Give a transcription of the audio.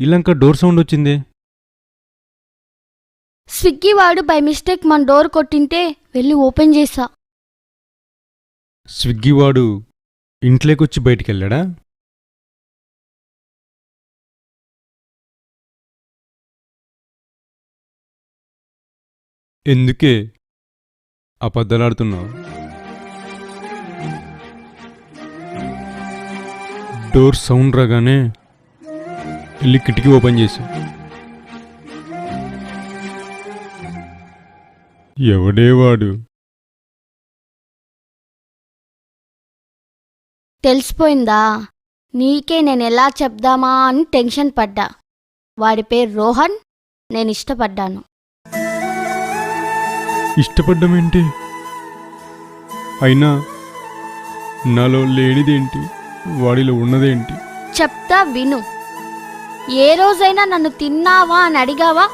ఇల్లంక door sound వచ్చిందే. స్విగ్గీ వాడు by mistake మన డోర్ కొట్టింటే వెళ్ళి ఓపెన్ చేసా స్విగ్గీ వాడు ఇంట్లోకొచ్చి బయటికెళ్ళాడా? ఎందుకే అబద్ధలాడుతున్నావు? డోర్ సౌండ్ రాగానే వెళ్ళి కిటికీ ఓపెన్ చేసి ఎవడే వాడు? తెలిసిపోయిందా? నీకే నేను ఎలా చెప్దామా అని టెన్షన్ పడ్డా. వాడి పేరు రోహన్ నేను ఇష్టపడ్డాను. ఇష్టపడ్డమేంటి అయినా నాలో లేనిదేంటి? వాడిలో ఉన్నదేంటి? చెప్తా విను. ఏ రోజైనా నన్ను తిన్నావా అని అడిగావా?